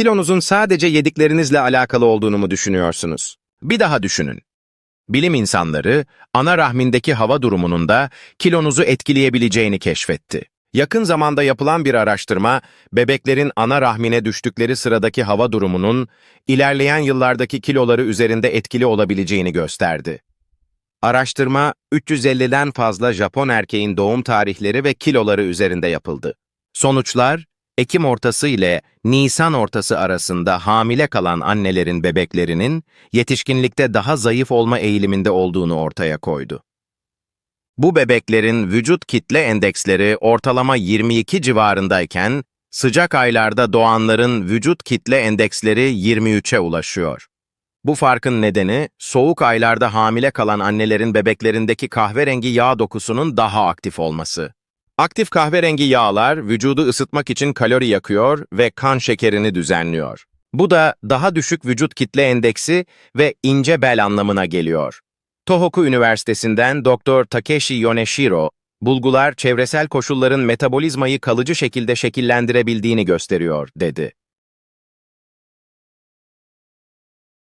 kilonuzun sadece yediklerinizle alakalı olduğunu mu düşünüyorsunuz? Bir daha düşünün. Bilim insanları, ana rahmindeki hava durumunun da kilonuzu etkileyebileceğini keşfetti. Yakın zamanda yapılan bir araştırma, bebeklerin ana rahmine düştükleri sıradaki hava durumunun, ilerleyen yıllardaki kiloları üzerinde etkili olabileceğini gösterdi. Araştırma, 350'den fazla Japon erkeğin doğum tarihleri ve kiloları üzerinde yapıldı. Sonuçlar, Ekim ortası ile Nisan ortası arasında hamile kalan annelerin bebeklerinin yetişkinlikte daha zayıf olma eğiliminde olduğunu ortaya koydu. Bu bebeklerin vücut kitle endeksleri ortalama 22 civarındayken, sıcak aylarda doğanların vücut kitle endeksleri 23'e ulaşıyor. Bu farkın nedeni, soğuk aylarda hamile kalan annelerin bebeklerindeki kahverengi yağ dokusunun daha aktif olması. Aktif kahverengi yağlar vücudu ısıtmak için kalori yakıyor ve kan şekerini düzenliyor. Bu da daha düşük vücut kitle endeksi ve ince bel anlamına geliyor. Tohoku Üniversitesi'nden Dr. Takeshi Yoneshiro, bulgular çevresel koşulların metabolizmayı kalıcı şekilde şekillendirebildiğini gösteriyor, dedi.